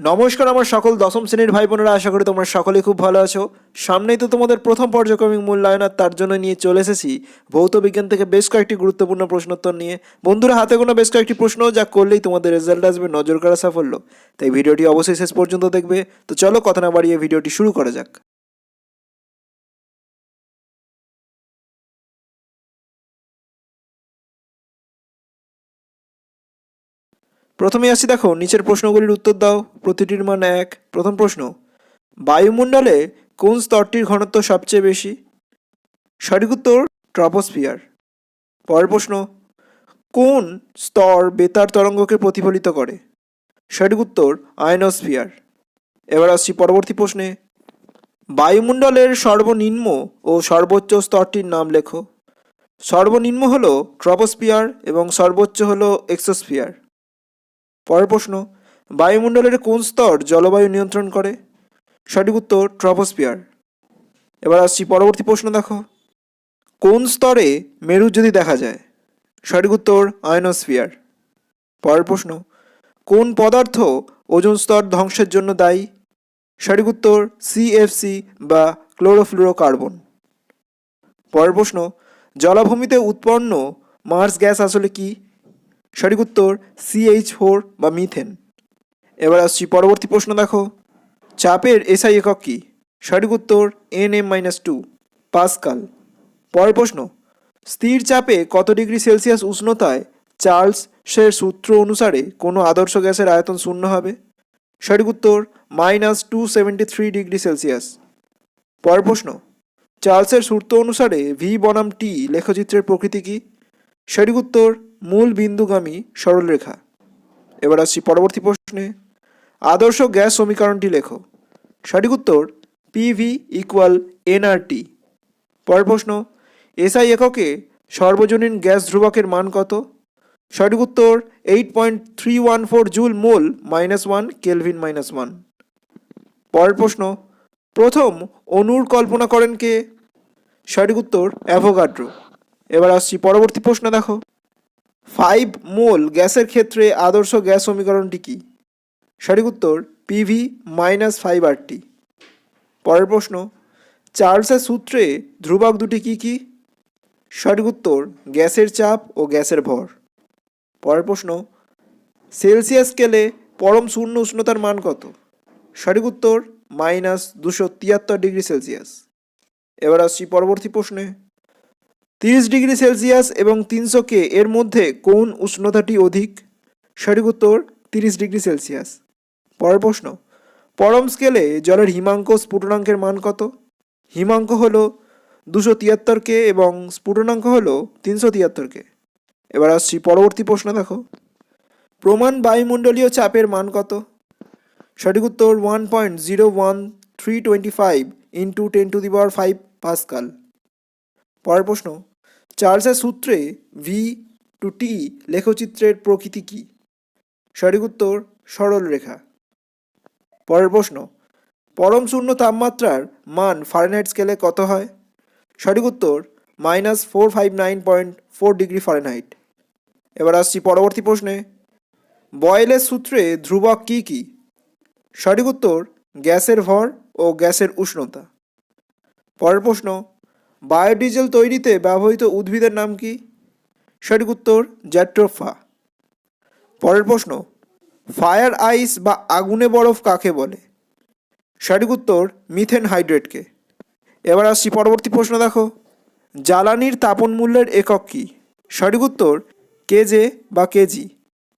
নমস্কার আমার সকল দশম শ্রেণির ভাই বোনেরা আশা করি তোমরা সকলে খুব ভালো আছো। সামনেই তো তোমাদের প্রথম পর্যক্রমিক মূল্যায়ন আর তার জন্য নিয়ে চলে এসেছি ভৌত বিজ্ঞান থেকে বেশ কয়েকটি গুরুত্বপূর্ণ প্রশ্নোত্তর নিয়ে। বন্ধুরা, হাতে গোনা বেশ কয়েকটি প্রশ্ন, যা করলেই তোমাদের রেজাল্ট আসবে, নজর করা সাফল্য। তাই ভিডিওটি অবশ্যই শেষ পর্যন্ত দেখবে। তো চলো কথা না বাড়িয়ে ভিডিওটি শুরু করা যাক। প্রথমে আসি দেখো, নিচের প্রশ্নগুলির উত্তর দাও। প্রতিটির মান এক। প্রথম প্রশ্ন, বায়ুমণ্ডলে কোন স্তরটির ঘনত্ব সবচেয়ে বেশি? সঠিক উত্তর, ট্রপোস্ফিয়ার। পরের প্রশ্ন, কোন স্তর বেতার তরঙ্গকে প্রতিফলিত করে? সঠিক উত্তর, আয়নোস্ফিয়ার। এবার আসছি পরবর্তী প্রশ্নে, বায়ুমণ্ডলের সর্বনিম্ন ও সর্বোচ্চ স্তরটির নাম লেখো। সর্বনিম্ন হলো ট্রপোস্ফিয়ার এবং সর্বোচ্চ হলো এক্সোস্ফিয়ার। পরের প্রশ্ন, বায়ুমণ্ডলের কোন স্তর জলবায়ু নিয়ন্ত্রণ করে? সঠিক উত্তর, ট্রপোস্ফিয়ার। এবার আসছি পরবর্তী প্রশ্ন দেখো। কোন স্তরে মেরু যদি দেখা যায়? সঠিক উত্তর, আয়নোস্ফিয়ার। পরের প্রশ্ন, কোন পদার্থ ওজন স্তর ধ্বংসের জন্য দায়ী? সঠিক উত্তর সিএফসি বা ক্লোরোফ্লুরোকার্বন। পরের প্রশ্ন, জলাভূমিতে উৎপন্ন মার্স গ্যাস আসলে কি? সঠিক উত্তর সিএইচ ফোর বা মিথেন এবার আসছি পরবর্তী প্রশ্ন দেখো। চাপের এসআই একক কি? সঠিক উত্তর N M minus two pascal. পরের প্রশ্ন, স্থির চাপে কত ডিগ্রি সেলসিয়াস উষ্ণতায় চার্লস সের সূত্র অনুসারে কোনো আদর্শ গ্যাসের আয়তন শূন্য হবে? সঠিক উত্তর minus two seventy three degree Celsius. পরের প্রশ্ন, চার্লসের সূত্র অনুসারে ভি বনাম টি লেখচিত্রের প্রকৃতি কী? সঠিক উত্তর মূল বিন্দুগামী সরলরেখা। এবার আসছি পরবর্তী প্রশ্নে। আদর্শ গ্যাস সমীকরণটি লেখো। সঠিক উত্তর পিভি ইকুয়াল এনআরটি পরের প্রশ্ন এসআই এককে সর্বজনীন গ্যাস ধ্রুবকের মান কত? সঠিক উত্তর eight point three one four joule mole minus one kelvin minus one পরের প্রশ্ন, প্রথম অনুর কল্পনা করেন কে? সঠিক উত্তর অ্যাভোগাড্রো এবার আসছি পরবর্তী প্রশ্ন দেখো। ফাইভ মোল গ্যাসের ক্ষেত্রে আদর্শ গ্যাস সমীকরণটি কী? সঠিক উত্তর পিভি মাইনাস ফাইভ আরটি পরের প্রশ্ন, চার্লসের সূত্রে ধ্রুবক দুটি কী কী? সঠিক উত্তর গ্যাসের চাপ ও গ্যাসের ভর। পরের প্রশ্ন, সেলসিয়াস স্কেলে পরম শূন্য উষ্ণতার মান কত? সঠিক উত্তর মাইনাস দুশো তিয়াত্তর ডিগ্রি সেলসিয়াস। এবার আসছি পরবর্তী প্রশ্নে। তিরিশ ডিগ্রি সেলসিয়াস এবং তিনশো কে এর মধ্যে কোন উষ্ণতাটি অধিক? সঠিক উত্তর, তিরিশ ডিগ্রি সেলসিয়াস। পরের প্রশ্ন, পরম স্কেলে জলের হিমাঙ্ক স্ফুটনাঙ্কের মান কত? হিমাঙ্ক হল দুশো তিয়াত্তর কে এবং স্ফুটনাঙ্ক হল তিনশো তিয়াত্তর কে। এবার আসছি পরবর্তী প্রশ্ন দেখো। প্রমাণ বায়ুমণ্ডলীয় চাপের মান কত? সঠিক উত্তর one point zero one three twenty five into ten to the power five pascal. পরের প্রশ্ন চার্লসের সূত্রে ভি টু টি লেখচিত্রের প্রকৃতি কী? সঠিক উত্তর, সরল রেখা। পরের প্রশ্ন, পরম শূন্য তাপমাত্রার মান ফারেনহাইট স্কেলে কত হয়? সঠিক উত্তর minus four five nine point four degree Fahrenheit এবার আসছি পরবর্তী প্রশ্নে। বয়েলের সূত্রে ধ্রুবক কী কী? সঠিক উত্তর, গ্যাসের ভর ও গ্যাসের উষ্ণতা। পরের প্রশ্ন বায়োডিজেল তৈরিতে ব্যবহৃত উদ্ভিদের নাম কি? সঠিক উত্তর, জ্যাট্রোফা। পরের প্রশ্ন, ফায়ার আইস বা আগুনে বরফ কাকে বলে? সঠিক উত্তর, মিথেন হাইড্রেটকে। এবার আসছি পরবর্তী প্রশ্ন দেখো। জ্বালানির তাপন মূল্যের একক কী? সঠিক উত্তর, কেজে বা কেজি।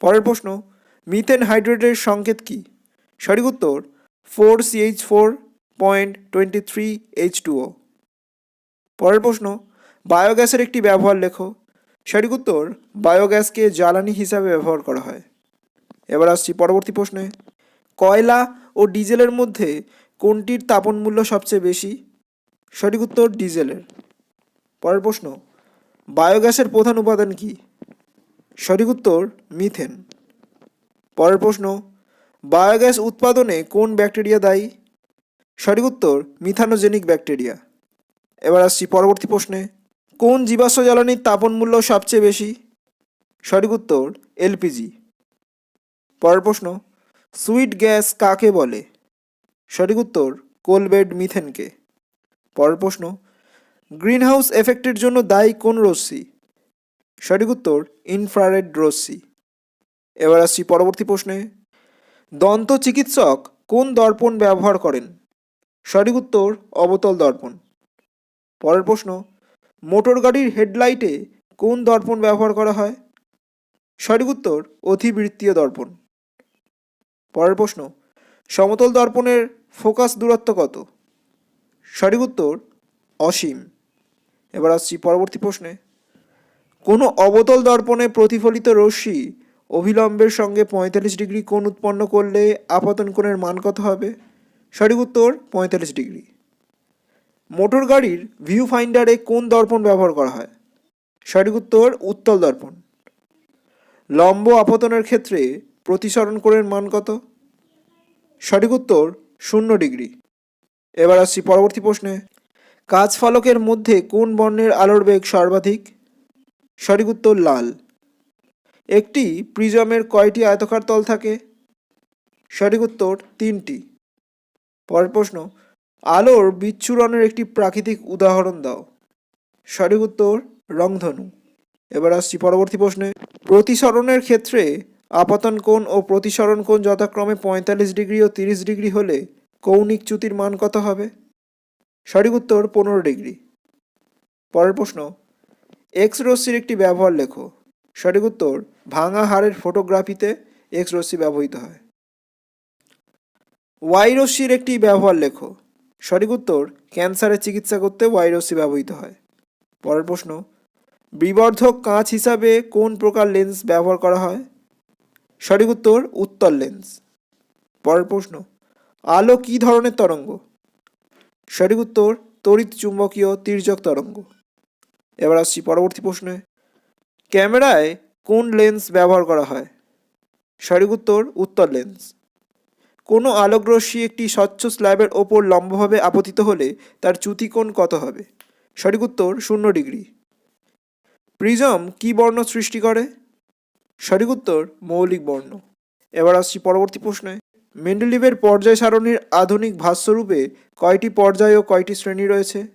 পরের প্রশ্ন, মিথেন হাইড্রেটের সংকেত কী? সঠিক উত্তর, four CH four point twenty three H two O পরের প্রশ্ন, বায়োগ্যাসের একটি ব্যবহার লেখো। সঠিক উত্তর, বায়োগ্যাসকে জ্বালানি হিসাবে ব্যবহার করা হয়। এবার আসছি পরবর্তী প্রশ্নে। কয়লা ও ডিজেলের মধ্যে কোনটির তাপন মূল্য সবচেয়ে বেশি? সঠিক উত্তর, ডিজেলের। পরের প্রশ্ন, বায়োগ্যাসের প্রধান উপাদান কি? সঠিক উত্তর, মিথেন। পরের প্রশ্ন, বায়োগ্যাস উৎপাদনে কোন ব্যাকটেরিয়া দায়ী? সঠিক উত্তর, মিথানোজেনিক ব্যাকটেরিয়া। এবার আসছি পরবর্তী প্রশ্নে। কোন জীবাশ্ম জ্বালানির তাপন মূল্য সবচেয়ে বেশি? সঠিক উত্তর এলপিজি পরের প্রশ্ন, সুইট গ্যাস কাকে বলে? সঠিক উত্তর কোলবেড মিথেনকে। পরের প্রশ্ন, গ্রিনহাউস এফেক্টের জন্য দায়ী কোন রশ্মি? সঠিক উত্তর, ইনফ্রারেড রশ্মি। এবার আসছি পরবর্তী প্রশ্নে, দন্ত চিকিৎসক কোন দর্পণ ব্যবহার করেন? সঠিক উত্তর, অবতল দর্পণ। পরের প্রশ্ন, মোটর গাড়ির হেডলাইটে কোন দর্পণ ব্যবহার করা হয়? সঠিক উত্তর অধিবৃত্তীয় দর্পণ। পরের প্রশ্ন, সমতল দর্পণের ফোকাস দূরত্ব কত? সঠিক উত্তর, অসীম। এবার আসছি পরবর্তী প্রশ্নে। কোনো অবতল দর্পণে প্রতিফলিত রশ্মি অভিলম্বের সঙ্গে পঁয়তাল্লিশ ডিগ্রি কোণ উৎপন্ন করলে আপাতন কোণের মান কত হবে? সঠিক উত্তর, পঁয়তাল্লিশ ডিগ্রি। মোটর গাড়ির ভিউ ফাইন্ডারে কোন দর্পণ ব্যবহার করা হয়? সঠিক উত্তর, উত্তল দর্পণ। লম্ব আপতনের ক্ষেত্রে প্রতিসরণ কোণের মান কত? সঠিক উত্তর, শূন্য ডিগ্রি। এবার আসছি পরবর্তী প্রশ্নে। কাঁচ ফলকের মধ্যে কোন বর্ণের আলোর বেগ সর্বাধিক? সঠিক উত্তর, লাল। একটি প্রিজমের কয়টি আয়তকার তল থাকে? সঠিক উত্তর, তিনটি। পরের প্রশ্ন আলোর বিচ্ছুরণের একটি প্রাকৃতিক উদাহরণ দাও। সঠিক উত্তর, রংধনু। এবার আসছি পরবর্তী প্রশ্নে। প্রতিসরণের ক্ষেত্রে আপাতন কোণ ও প্রতিসরণ কোণ যথাক্রমে পঁয়তাল্লিশ ডিগ্রি ও তিরিশ ডিগ্রি হলে কৌণিক চ্যুতির মান কত হবে? সঠিক উত্তর, পনেরো ডিগ্রি। পরের প্রশ্ন, এক্স রশ্মির একটি ব্যবহার লেখো। সঠিক উত্তর, ভাঙা হাড়ের ফটোগ্রাফিতে এক্স রশ্মি ব্যবহৃত হয়। ওয়াই রশ্মির একটি ব্যবহার লেখো। সঠিক উত্তর, ক্যান্সারের চিকিৎসা করতে ওয়াই রশ্মি ব্যবহৃত হয়। পরের প্রশ্ন, বিবর্ধক কাঁচ হিসাবে কোন প্রকার লেন্স ব্যবহার করা হয়? সঠিক উত্তর, উত্তল লেন্স। পরের প্রশ্ন, আলো কী ধরনের তরঙ্গ? সঠিক উত্তর, তড়িৎ চুম্বকীয় তির্যক তরঙ্গ। এবার আসছি পরবর্তী প্রশ্নে, ক্যামেরায় কোন লেন্স ব্যবহার করা হয়? সঠিক উত্তর উত্তর লেন্স। কোনো আলোকরশ্মি একটি স্বচ্ছ স্ল্যাবের ওপর লম্বভাবে আপতিত হলে তার চ্যুতিকোণ কত হবে? সঠিক উত্তর শূন্য ডিগ্রি। প্রিজম কি বর্ণ সৃষ্টি করে? সঠিক উত্তর মৌলিক বর্ণ। এবার আসছি পরবর্তী প্রশ্নে। মেন্ডেলিভের পর্যায় সারণীর আধুনিক ভাষ্যরূপে কয়টি পর্যায় ও কয়টি শ্রেণি রয়েছে?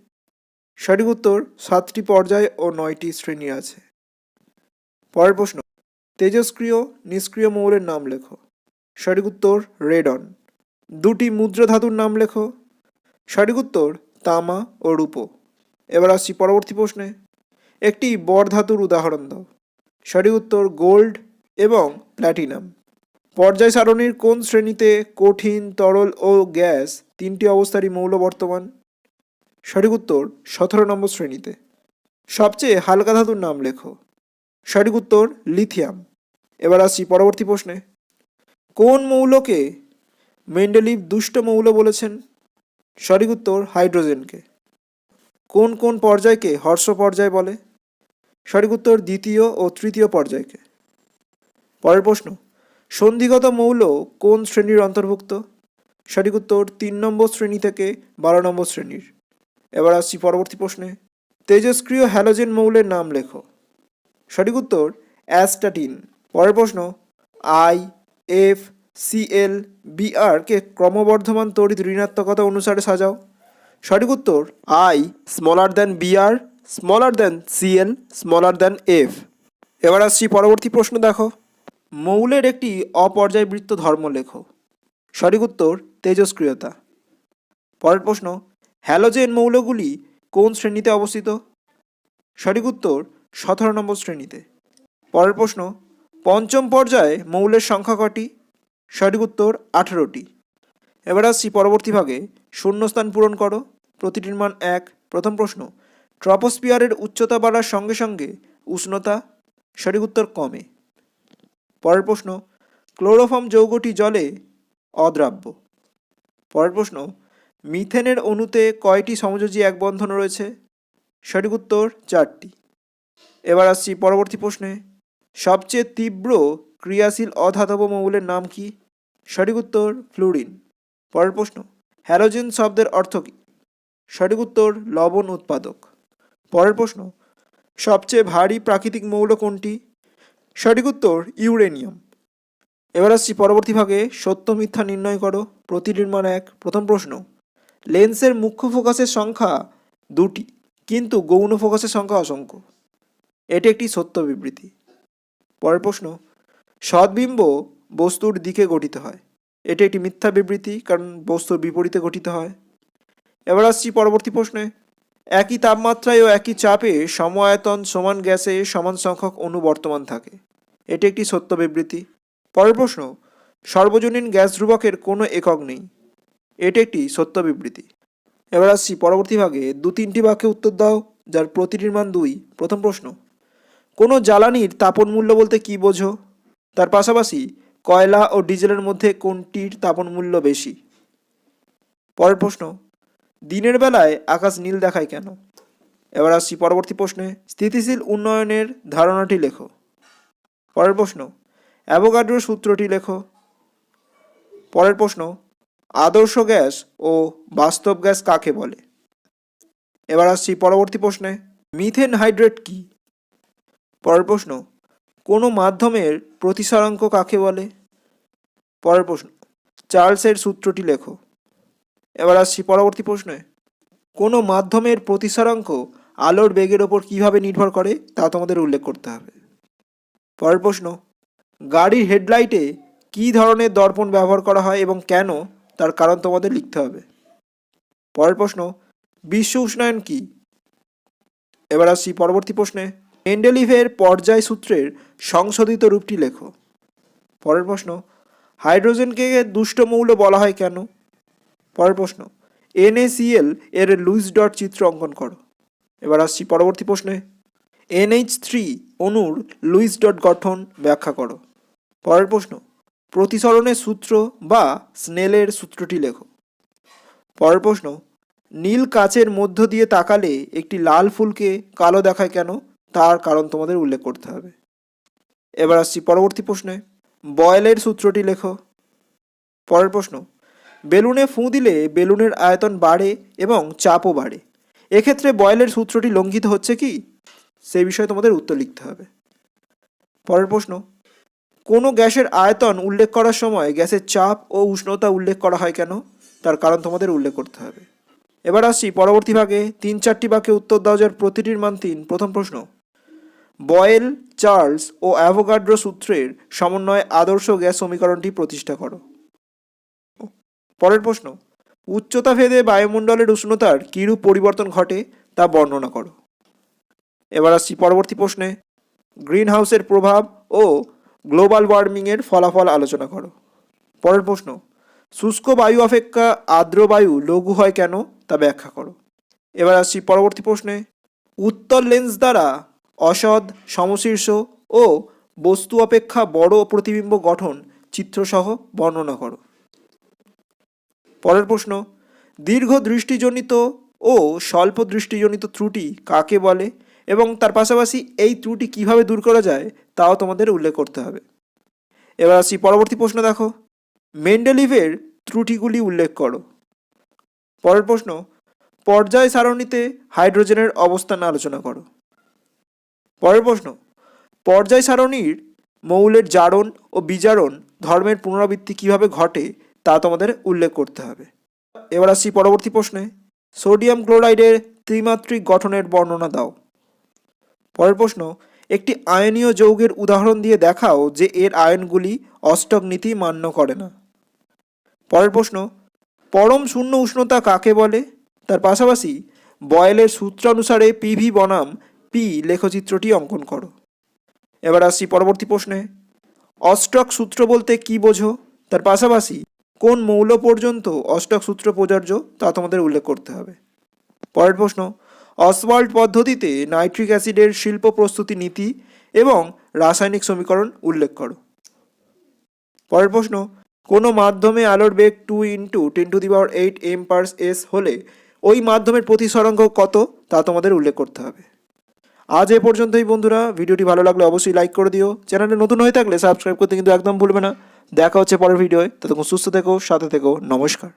সঠিক উত্তর সাতটি পর্যায় ও নয়টি শ্রেণি আছে। পরের প্রশ্ন। তেজস্ক্রিয় নিষ্ক্রিয় মৌলের নাম লেখো। সঠিক উত্তর রেডন। দুটি মুদ্রা ধাতুর নাম লেখো। সঠিক উত্তর তামা ও রূপো। এবার আসছি পরবর্তী প্রশ্নে। একটি বর ধাতুর উদাহরণ দাও। সঠিক উত্তর গোল্ড এবং প্ল্যাটিনাম। পর্যায় সারণীর কোন শ্রেণীতে কঠিন, তরল ও গ্যাস তিনটি অবস্থারই মৌল বর্তমান? সঠিক উত্তর সতেরো নম্বর শ্রেণীতে। সবচেয়ে হালকা ধাতুর নাম লেখো। সঠিক উত্তর লিথিয়াম। এবার আসছি পরবর্তী প্রশ্নে। কোন মৌলকে মেন্ডেলিভ দুষ্ট মৌল বলেছেন? সঠিক উত্তর, হাইড্রোজেনকে। কোন কোন পর্যায়কে হর্ষ পর্যায় বলে? সঠিক উত্তর, দ্বিতীয় ও তৃতীয় পর্যায়কে। পরের প্রশ্ন, সন্ধিগত মৌল কোন শ্রেণির অন্তর্ভুক্ত? সঠিক উত্তর, তিন নম্বর শ্রেণি থেকে বারো নম্বর শ্রেণির। এবার আসছি পরবর্তী প্রশ্নে। তেজস্ক্রিয় হ্যালোজেন মৌলের নাম লেখো। সঠিক উত্তর, অ্যাস্টাটিন। পরের প্রশ্ন, আই, এফ সিএল বিআরকে ক্রমবর্ধমান তড়িৎ ঋণাত্মকতা অনুসারে সাজাও। সঠিক উত্তর I smaller than Br smaller than Cl smaller than F এবার আসছি পরবর্তী প্রশ্ন দেখো। মৌলের একটি অপর্যায়বৃত্ত ধর্ম লেখো। সঠিক উত্তর, তেজস্ক্রিয়তা। পরের প্রশ্ন, হ্যালোজেন মৌলগুলি কোন শ্রেণীতে অবস্থিত? সঠিক উত্তর, সতেরো নম্বর শ্রেণীতে। পরের প্রশ্ন, পঞ্চম পর্যায়ে মৌলের সংখ্যা কটি? সঠিক উত্তর আঠেরোটি। এবার আসছি পরবর্তী ভাগে। শূন্যস্থান পূরণ করো। প্রতিটির মান এক। প্রথম প্রশ্ন ট্রপোস্পিয়ারের উচ্চতা বাড়ার সঙ্গে সঙ্গে উষ্ণতা সঠিক উত্তর কমে। পরের প্রশ্ন, ক্লোরোফর্ম যৌগটি জলে অদ্রাব্য। পরের প্রশ্ন, মিথেনের অণুতে কয়টি সমযোজী এক বন্ধন রয়েছে? সঠিক উত্তর চারটি। এবার আসছি পরবর্তী প্রশ্নে, সবচেয়ে তীব্র ক্রিয়াশীল অধাতব মৌলের নাম কি? সঠিক উত্তর, ফ্লুরিন। পরের প্রশ্ন, হ্যালোজেন শব্দের অর্থ কী? সঠিক উত্তর, লবণ উৎপাদক। পরের প্রশ্ন, সবচেয়ে ভারী প্রাকৃতিক মৌল কোনটি? সঠিক উত্তর, ইউরেনিয়াম। এবার আসছি পরবর্তী ভাগে, সত্য মিথ্যা নির্ণয় করো, প্রতিনির্মাণ এক। প্রথম প্রশ্ন, লেন্সের মুখ্য ফোকাসের সংখ্যা দুটি, কিন্তু গৌণ ফোকাসের সংখ্যা অসংখ্য। এটি একটি সত্য বিবৃতি। পরের প্রশ্ন সদ্বিম্ব বস্তুর দিকে গঠিত হয়। এটি একটি মিথ্যা বিবৃতি, কারণ বস্তুর বিপরীতে গঠিত হয়। এবার আসছি পরবর্তী প্রশ্নে। একই তাপমাত্রায় ও একই চাপে সম আয়তন সমান গ্যাসে সমান সংখ্যক অণু বর্তমান থাকে। এটি একটি সত্য বিবৃতি। পরের প্রশ্ন, সর্বজনীন গ্যাস ধ্রুবকের কোনো একক নেই। এটি একটি সত্য বিবৃতি। এবার আসছি পরবর্তী ভাগে। দু তিনটি বাক্যে উত্তর দাও, যার প্রতিটির মান দুই। প্রথম প্রশ্ন, কোনো জ্বালানির তাপন মূল্য বলতে কী বোঝো? তার পাশাপাশি কয়লা ও ডিজেলের মধ্যে কোনটির তাপন মূল্য বেশি? পরের প্রশ্ন, দিনের বেলায় আকাশ নীল দেখায় কেন? এবার আসছি পরবর্তী প্রশ্নে, স্থিতিশীল উন্নয়নের ধারণাটি লেখো। পরের প্রশ্ন অ্যাভোগাড্রোর সূত্রটি লেখো। পরের প্রশ্ন, আদর্শ গ্যাস ও বাস্তব গ্যাস কাকে বলে? এবার আসছি পরবর্তী প্রশ্নে, মিথেন হাইড্রেট কি? পরের প্রশ্ন কোনো মাধ্যমের প্রতিসারাঙ্ক কাকে বলে? পরের প্রশ্ন, চার্লসের সূত্রটি লেখো। এবার আসছি পরবর্তী প্রশ্নে। কোনো মাধ্যমের প্রতিসারাঙ্ক আলোর বেগের ওপর কীভাবে নির্ভর করে, তা তোমাদের উল্লেখ করতে হবে। পরের প্রশ্ন, গাড়ির হেডলাইটে কী ধরনের দর্পণ ব্যবহার করা হয় এবং কেন, তার কারণ তোমাদের লিখতে হবে। পরের প্রশ্ন, বিশ্ব উষ্ণায়ন কী? এবার আসছি পরবর্তী প্রশ্নে। মেন্ডেলিভের পর্যায় সূত্রের সংশোধিত রূপটি লেখো। পরের প্রশ্ন, হাইড্রোজেনকে দুষ্ট মৌল বলা হয় কেন? পরের প্রশ্ন এনএসিএল এর লুইস ডট চিত্র অঙ্কন করো। এবার আসছি পরবর্তী প্রশ্নে। এনএইচ থ্রি অণুর লুইস ডট গঠন ব্যাখ্যা করো। পরের প্রশ্ন, প্রতিসরণের সূত্র বা স্নেলের সূত্রটি লেখো। পরের প্রশ্ন, নীল কাচের মধ্য দিয়ে তাকালে একটি লাল ফুলকে কালো দেখায় কেন? তার কারণ তোমাদের উল্লেখ করতে হবে। এবার আসছি পরবর্তী প্রশ্নে। বয়েলের সূত্রটি লেখো। পরের প্রশ্ন, বেলুনে ফুঁ দিলে বেলুনের আয়তন বাড়ে এবং চাপও বাড়ে। এক্ষেত্রে বয়েলের সূত্রটি লঙ্ঘিত হচ্ছে কি? সেই বিষয়ে তোমাদের উত্তর লিখতে হবে। পরের প্রশ্ন, কোনো গ্যাসের আয়তন উল্লেখ করার সময় গ্যাসের চাপ ও উষ্ণতা উল্লেখ করা হয় কেন? তার কারণ তোমাদের উল্লেখ করতে হবে। এবার আসছি পরবর্তী ভাগে। তিন চারটি বাক্যে উত্তর দেওয়া যার প্রতিটির মান তিন। প্রথম প্রশ্ন বয়েল, চার্লস ও অ্যাভোগাড্রো সূত্রের সমন্বয়ে আদর্শ গ্যাস সমীকরণটি প্রতিষ্ঠা করো। পরের প্রশ্ন, উচ্চতা ভেদে বায়ুমণ্ডলের উষ্ণতার কিরূপ পরিবর্তন ঘটে তা বর্ণনা করো। এবার আসছি পরবর্তী প্রশ্নে গ্রিন হাউসের প্রভাব ও গ্লোবাল ওয়ার্মিংয়ের ফলাফল আলোচনা করো। পরের প্রশ্ন, শুষ্ক বায়ু অপেক্ষা আর্দ্র বায়ু লঘু হয় কেন তা ব্যাখ্যা করো। এবার আসছি পরবর্তী প্রশ্নে, উত্তর লেন্স দ্বারা অসৎ, সমশীর্ষ ও বস্তু অপেক্ষা বড় প্রতিবিম্ব গঠন চিত্রসহ বর্ণনা করো। পরের প্রশ্ন, দীর্ঘ দৃষ্টিজনিত ও স্বল্প দৃষ্টিজনিত ত্রুটি কাকে বলে এবং তার পাশাপাশি এই ত্রুটি কীভাবে দূর করা যায় তাও তোমাদের উল্লেখ করতে হবে। এবার আসি পরবর্তী প্রশ্ন দেখো, মেন্ডেলিভের ত্রুটিগুলি উল্লেখ করো। পরের প্রশ্ন, পর্যায় সারণীতে হাইড্রোজেনের অবস্থান আলোচনা করো। পরের প্রশ্ন, পর্যায় সারণীর মৌলের জারণ ও বিজারণ ধর্মের পুনরাবৃত্তি কীভাবে ঘটে তা তোমাদের উল্লেখ করতে হবে। এবার আসছি পরবর্তী প্রশ্নে, সোডিয়াম ক্লোরাইডের ত্রিমাত্রিক গঠনের বর্ণনা দাও। পরের প্রশ্ন, একটি আয়নীয় যৌগের উদাহরণ দিয়ে দেখাও যে এর আয়নগুলি অষ্টক নীতি মান্য করে না। পরের প্রশ্ন, পরম শূন্য উষ্ণতা কাকে বলে? তার পাশাপাশি বয়েলের সূত্রানুসারে পিভি বনাম পি লেখচিত্রটি অঙ্কন করো। এবার আসছি পরবর্তী প্রশ্নে। অষ্টক সূত্র বলতে কি বোঝো? তার পাশাপাশি কোন মৌল পর্যন্ত অষ্টক সূত্র প্রযোজ্য তা তোমাদের উল্লেখ করতে হবে। পরের প্রশ্ন অসওয়াল্ড পদ্ধতিতে নাইট্রিক অ্যাসিডের শিল্প প্রস্তুতি নীতি এবং রাসায়নিক সমীকরণ উল্লেখ করো। পরের প্রশ্ন, কোনো মাধ্যমে আলোর বেগ two into ten to the power eight M per S হলে ওই মাধ্যমের প্রতিসরাঙ্ক কত তা তোমাদের উল্লেখ করতে হবে। আজ এ পর্যন্তই বন্ধুরা। ভিডিওটি ভালো লাগলে অবশ্যই লাইক করে দিও। চ্যানেলে নতুন হয়ে থাকলে সাবস্ক্রাইব করতে কিন্তু একদম ভুলবে না। দেখা হচ্ছে পরের ভিডিওয়। ততক্ষণ সুস্থ থেকো, সাথে থেকো। নমস্কার।